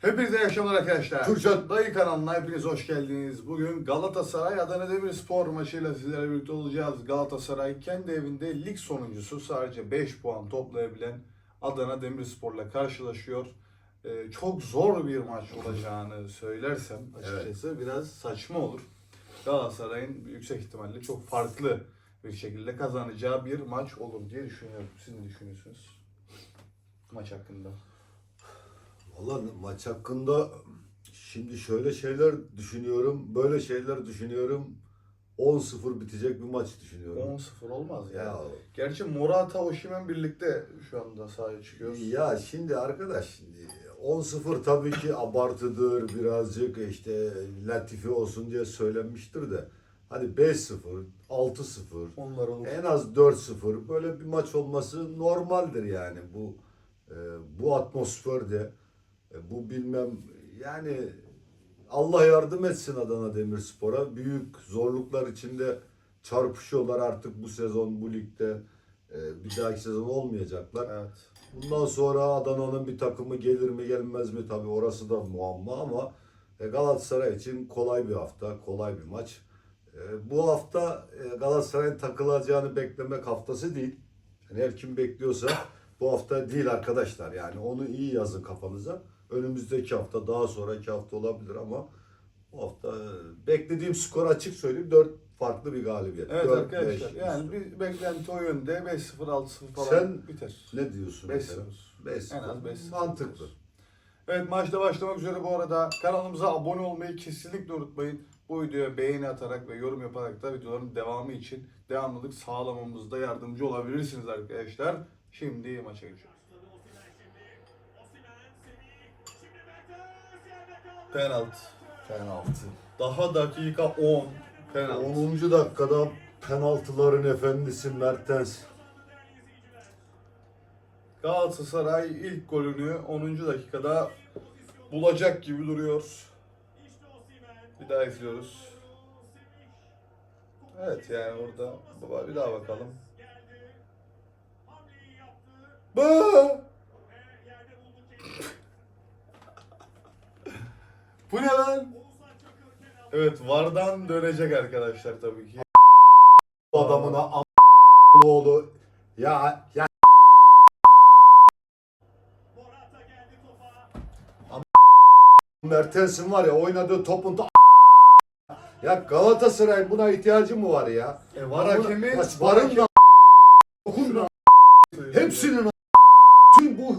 Hepinize iyi akşamlar arkadaşlar. Turşat. Dayı kanalına hepiniz hoş geldiniz. Bugün Galatasaray Adana Demirspor maçıyla sizlerle birlikte olacağız. Galatasaray kendi evinde lig sonuncusu sadece 5 puan toplayabilen Adana Demirspor'la karşılaşıyor. Ee, çok zor bir maç olacağını söylersem açıkçası biraz saçma olur. Galatasaray'ın yüksek ihtimalle çok farklı bir şekilde kazanacağı bir maç olur diye düşünüyorum. Siz ne düşünüyorsunuz? Maç hakkında. Valla maç hakkında şimdi şöyle şeyler düşünüyorum, böyle şeyler düşünüyorum. 10-0 bitecek bir maç düşünüyorum. 10-0 olmaz ya. Ya, Gerçi Morata, Osimhen birlikte şu anda sahaya çıkıyor. ya şimdi arkadaş şimdi 10-0 tabii ki abartıdır birazcık işte latife olsun diye söylenmiştir de. Hadi 5-0, 6-0, Onlar olur. en az 4-0 böyle bir maç olması normaldir yani bu e, bu atmosferde bu bilmem yani Allah yardım etsin Adana Demirspor'a büyük zorluklar içinde çarpışıyorlar artık bu sezon bu ligde e, bir dahaki sezon olmayacaklar. Evet. Bundan sonra Adana'nın bir takımı gelir mi gelmez mi tabii orası da muamma ama e, Galatasaray için kolay bir hafta, kolay bir maç. E, Bu hafta e, Galatasaray'ın takılacağını beklemek haftası değil. Yani her kim bekliyorsa bu hafta değil arkadaşlar. Yani onu iyi yazın kafanıza. Önümüzdeki hafta daha sonraki hafta olabilir ama bu hafta e, beklediğim skor açık söyleyeyim 4 farklı bir galibiyet. Evet 4, arkadaşlar 5. yani bir beklenti o yönde 5-0 6-0 falan Sen- biter. ne diyorsun? 5-0. mesela? 5 En az 5-0. Mantıklı. Evet maçta başlamak üzere bu arada kanalımıza abone olmayı kesinlikle unutmayın. Bu videoya beğeni atarak ve yorum yaparak da videoların devamı için devamlılık sağlamamızda yardımcı olabilirsiniz arkadaşlar. Şimdi maça geçiyoruz. Penaltı. Penaltı. Daha dakika 10. Penaltı. 10. dakikada penaltıların efendisi Mertens. Galatasaray ilk golünü 10. dakikada bulacak gibi duruyor. Bir daha izliyoruz. Evet yani orada baba bir daha bakalım. Ba! Bu ne lan? Evet Vardan dönecek arkadaşlar tabii ki. Bu adamına a- oğlu ya ya Mertens'in var ya oynadığı topun ta- ya Galatasaray buna ihtiyacı mı var ya? E, var hakemi. Ya, var varın da okun da hepsinin a- tüm bu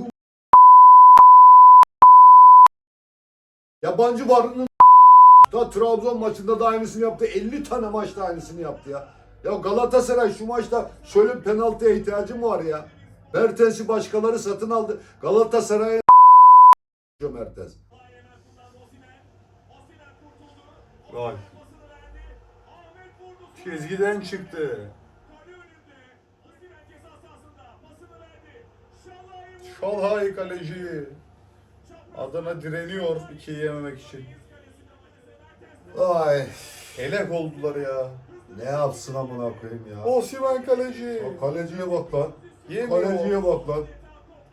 yabancı varının da Trabzon maçında da aynısını yaptı. 50 tane maçta aynısını yaptı ya. Ya Galatasaray şu maçta şöyle bir penaltıya ihtiyacı mı var ya? Mertens'i başkaları satın aldı. Galatasaray'a Mertens. Gol. Çizgiden çıktı. Şalhay kaleci. Adana direniyor ikiyi yememek için. Ay Helek oldular ya. ne yapsın amına koyayım ya. Osimhen kaleci. O kaleciye bak lan. Yemiyor. Kaleciye bak lan.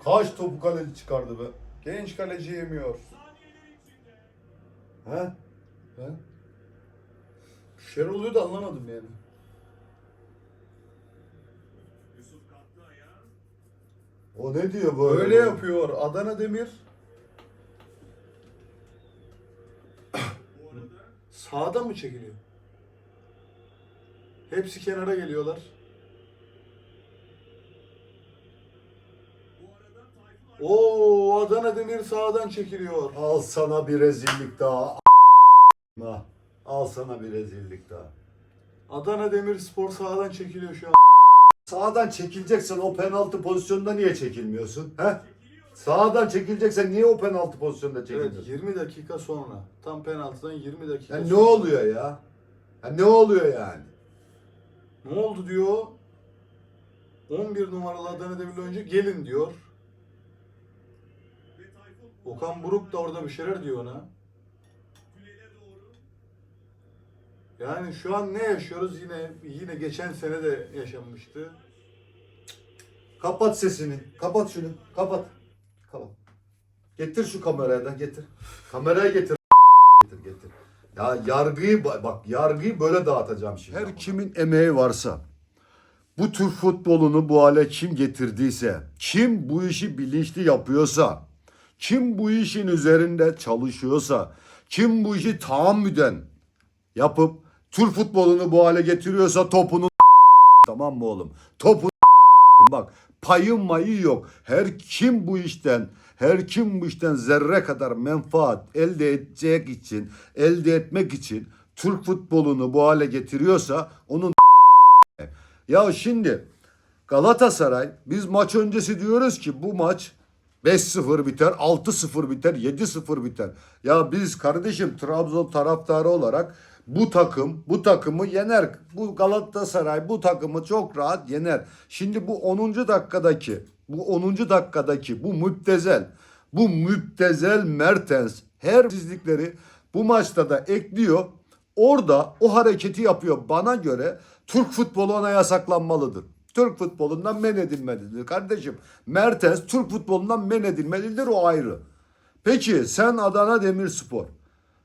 Kaç topu kaleci çıkardı be. Genç kaleci yemiyor. He? He? Bir şeyler oluyor da anlamadım yani. O ne diyor böyle? Öyle yapıyor Adana Demir. Sağda mı çekiliyor? Hepsi kenara geliyorlar. Oo Adana Demir sağdan çekiliyor. Al sana bir rezillik daha. Ha. Al sana bir rezillik daha. Adana Demir spor sağdan çekiliyor şu an. Sağdan çekileceksen o penaltı pozisyonunda niye çekilmiyorsun? He? Sağdan çekileceksen niye o penaltı pozisyonunda Evet çekilmiyorsun? 20 dakika sonra. Tam penaltıdan 20 dakika Ya ne sonra. oluyor ya? ya? Ne oluyor yani? Ne oldu diyor. 11 numaralı Adana Demir oyuncu gelin diyor. Okan Buruk da orada bir şeyler diyor ona. Yani şu an ne yaşıyoruz yine yine geçen sene de yaşanmıştı. Kapat sesini. Kapat şunu. Kapat. Kapat. Getir şu kameraya da getir. Kameraya getir. Getir getir. Ya yargıyı ba- bak yargıyı böyle dağıtacağım şimdi. Her kimin emeği varsa bu Türk futbolunu bu hale kim getirdiyse, kim bu işi bilinçli yapıyorsa, kim bu işin üzerinde çalışıyorsa, kim bu işi tahammüden yapıp Türk futbolunu bu hale getiriyorsa topunu tamam mı oğlum? Topu bak payı mayı yok. Her kim bu işten her kim bu işten zerre kadar menfaat elde edecek için, elde etmek için Türk futbolunu bu hale getiriyorsa onun ya şimdi Galatasaray biz maç öncesi diyoruz ki bu maç 5-0 biter, 6-0 biter, 7-0 biter. Ya biz kardeşim Trabzon taraftarı olarak bu takım bu takımı yener. Bu Galatasaray bu takımı çok rahat yener. Şimdi bu 10. dakikadaki bu 10. dakikadaki bu müptezel bu müptezel Mertens her sizlikleri bu maçta da ekliyor. Orada o hareketi yapıyor. Bana göre Türk futbolu ona yasaklanmalıdır. Türk futbolundan men edilmelidir kardeşim. Mertens Türk futbolundan men edilmelidir o ayrı. Peki sen Adana Demirspor.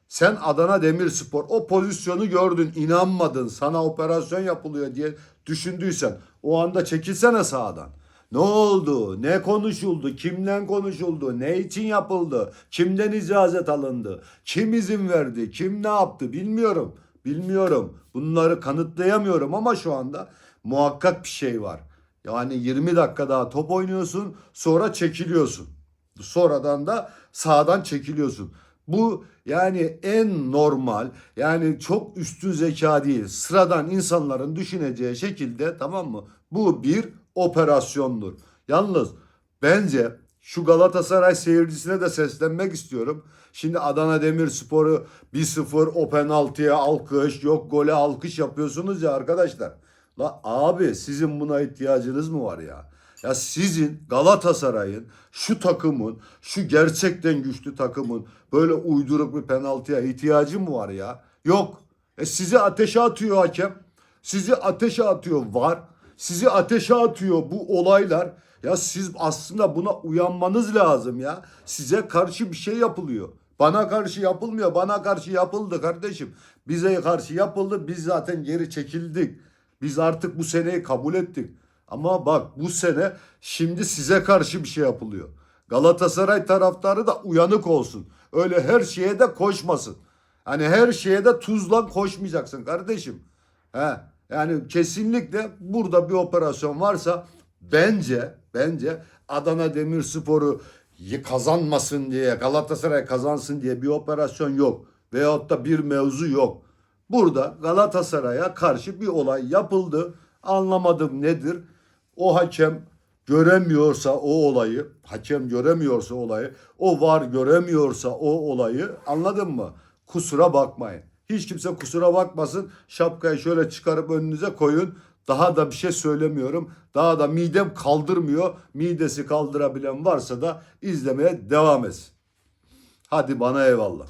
Sen Adana Demirspor o pozisyonu gördün, inanmadın, sana operasyon yapılıyor diye düşündüysen o anda çekilsene sahadan. Ne oldu? Ne konuşuldu? Kimden konuşuldu? Ne için yapıldı? Kimden icazet alındı? Kim izin verdi? Kim ne yaptı? Bilmiyorum. Bilmiyorum. Bunları kanıtlayamıyorum ama şu anda muhakkak bir şey var. Yani 20 dakika daha top oynuyorsun, sonra çekiliyorsun. Sonradan da sağdan çekiliyorsun. Bu yani en normal yani çok üstün zeka değil sıradan insanların düşüneceği şekilde tamam mı? Bu bir operasyondur. Yalnız bence şu Galatasaray seyircisine de seslenmek istiyorum. Şimdi Adana Demirspor'u 1-0 o penaltıya alkış yok gole alkış yapıyorsunuz ya arkadaşlar. La abi sizin buna ihtiyacınız mı var ya? Ya sizin Galatasaray'ın şu takımın, şu gerçekten güçlü takımın böyle uyduruk bir penaltıya ihtiyacı mı var ya? Yok. E sizi ateşe atıyor hakem. Sizi ateşe atıyor var. Sizi ateşe atıyor bu olaylar. Ya siz aslında buna uyanmanız lazım ya. Size karşı bir şey yapılıyor. Bana karşı yapılmıyor. Bana karşı yapıldı kardeşim. Bize karşı yapıldı. Biz zaten geri çekildik. Biz artık bu seneyi kabul ettik. Ama bak bu sene şimdi size karşı bir şey yapılıyor. Galatasaray taraftarı da uyanık olsun. Öyle her şeye de koşmasın. Hani her şeye de tuzla koşmayacaksın kardeşim. He. Yani kesinlikle burada bir operasyon varsa bence bence Adana Demirspor'u kazanmasın diye Galatasaray kazansın diye bir operasyon yok. Veyahut da bir mevzu yok. Burada Galatasaray'a karşı bir olay yapıldı. Anlamadım nedir? O hakem göremiyorsa o olayı, hakem göremiyorsa olayı, o var göremiyorsa o olayı anladın mı? Kusura bakmayın. Hiç kimse kusura bakmasın. Şapkayı şöyle çıkarıp önünüze koyun. Daha da bir şey söylemiyorum. Daha da midem kaldırmıyor. Midesi kaldırabilen varsa da izlemeye devam etsin. Hadi bana eyvallah.